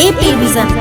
AP vision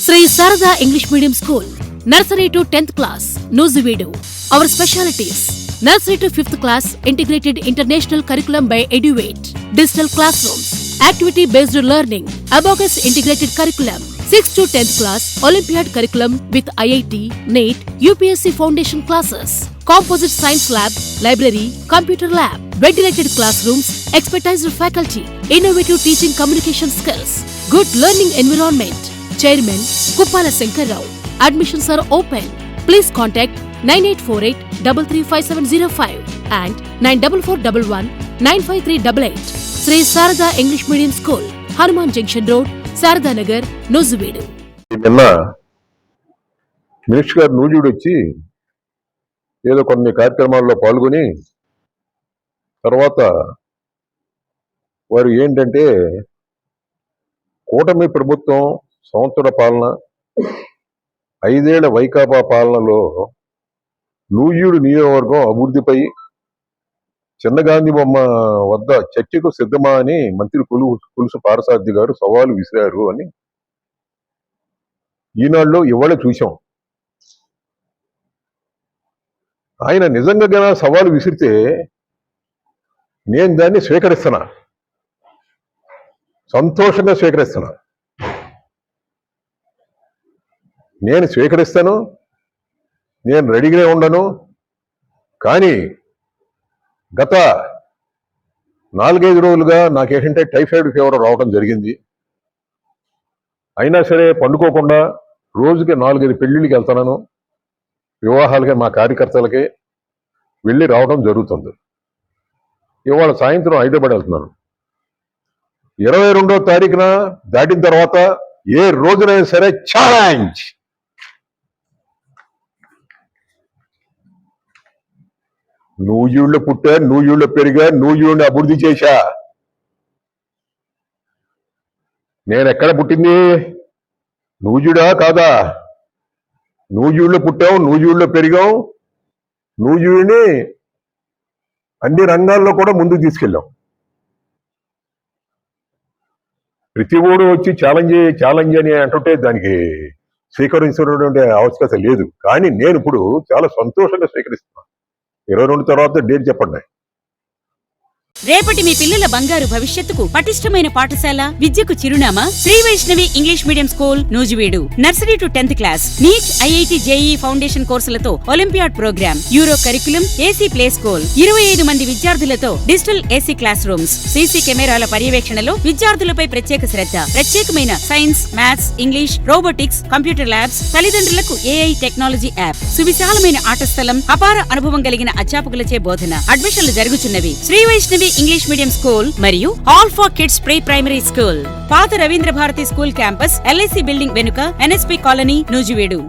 Sri Sharada English medium school nursery to tenth class Nuzvid. Our specialities nursery to fifth class integrated international curriculum by Eduvate digital class room activity based learning abacus integrated curriculum six to tenth class olympiad curriculum with IIT NEET UPSC foundation classes composite science lab library computer lab ventilated class rooms expertised faculty innovative teaching communication skills good learning environment chairman Kuppala Shankar Rao admissions are open please contact nine eight four eight double three five seven zero five and nine double four double one nine five three double eight Sri Sharada English medium school Hanuman junction road Sharada Nagar నిన్న minister గారు నూజుడు వచ్చి ఏదో కొన్ని కార్యక్రమాల్లో పాల్గొని తర్వాత వారు ఏంటంటే కూటమి ప్రభుత్వం సంవత్సర పాలన ఐదేళ్ళ వైకాపా పాలనలో నూజివీడు నియోజకవర్గం అభివృద్ధిపై చిన్నగాంధీ బొమ్మ వద్ద చర్చకు సిద్ధమా అని మంత్రి కొలు కొలుసు పారసారథి గారు సవాలు విసిరారు అని ఈనాడులో ఇవాళ చూశాం. ఆయన నిజంగా సవాలు విసిరితే నేను దాన్ని స్వీకరిస్తున్నా. సంతోషంగా స్వీకరిస్తున్నా. నేను స్వీకరిస్తాను నేను రెడీగానే ఉండను కానీ గత నాలుగైదు రోజులుగా నాకేంటంటే టైఫాయిడ్ ఫీవర్ రావడం జరిగింది. అయినా సరే పండుకోకుండా రోజుకి నాలుగైదు పెళ్ళిళ్ళకి వెళ్తున్నాను వివాహాలకి మా కార్యకర్తలకి వెళ్ళి రావడం జరుగుతుంది. ఇవాళ సాయంత్రం హైదరాబాద్ వెళ్తున్నాను. ఇరవై రెండో తారీఖున దాటిన తర్వాత ఏ రోజునైనా సరే ఛాలెంజ్ నూజిళ్ళు పుట్టా నూజిళ్ళు పెరిగా నూజిళ్ళు అభివృద్ధి చేశా? నేను ఎక్కడ పుట్టింది? నూజుడా కాదా? నూజుళ్ళు పుట్టాం నూజుళ్ళు పెరిగాం నూజుడిని అన్ని రంగాల్లో కూడా ముందుకు తీసుకెళ్ళాం ప్రతి ఓడు వచ్చి ఛాలెంజ్ ఛాలెంజ్ అని అంటుంటే దానికి స్వీకరించినటువంటి ఆవశ్యకత లేదు. కానీ నేను ఇప్పుడు చాలా సంతోషంగా స్వీకరిస్తున్నాను. ఇరవై రెండు తర్వాత డేట్ చెప్పండి. రేపటి మీ పిల్లల బంగారు భవిష్యత్తుకు పటిష్టమైన పాఠశాల విద్యకు చిరునామా Shri Vaishnavi English medium school Nuzvid. Nursery to tenth class. NEET IIT JEE foundation కోర్సులతో olympiad program euro curriculum AC play school. ఇరవై ఐదు మంది విద్యార్థులతో digital AC class rooms. CC కెమెరాల పర్యవేక్షణలో విద్యార్థులపై ప్రత్యేక శ్రద్ధ. ప్రత్యేకమైన science maths English robotics computer labs తల్లిదండ్రులకు ఏఐ టెక్నాలజీ యాప్. సువిశాలమైన ఆట స్థలం అపార అనుభవం కలిగిన అధ్యాపకులచే బోధన. అడ్మిషన్లు జరుగుతున్నవి Sri Vaishnavi English medium school మరియు all for kids pre primary school. పాత Ravindra Bharati school campus LIC building వెనుక ఎన్ఎస్పి కాలనీ నూజివీడు.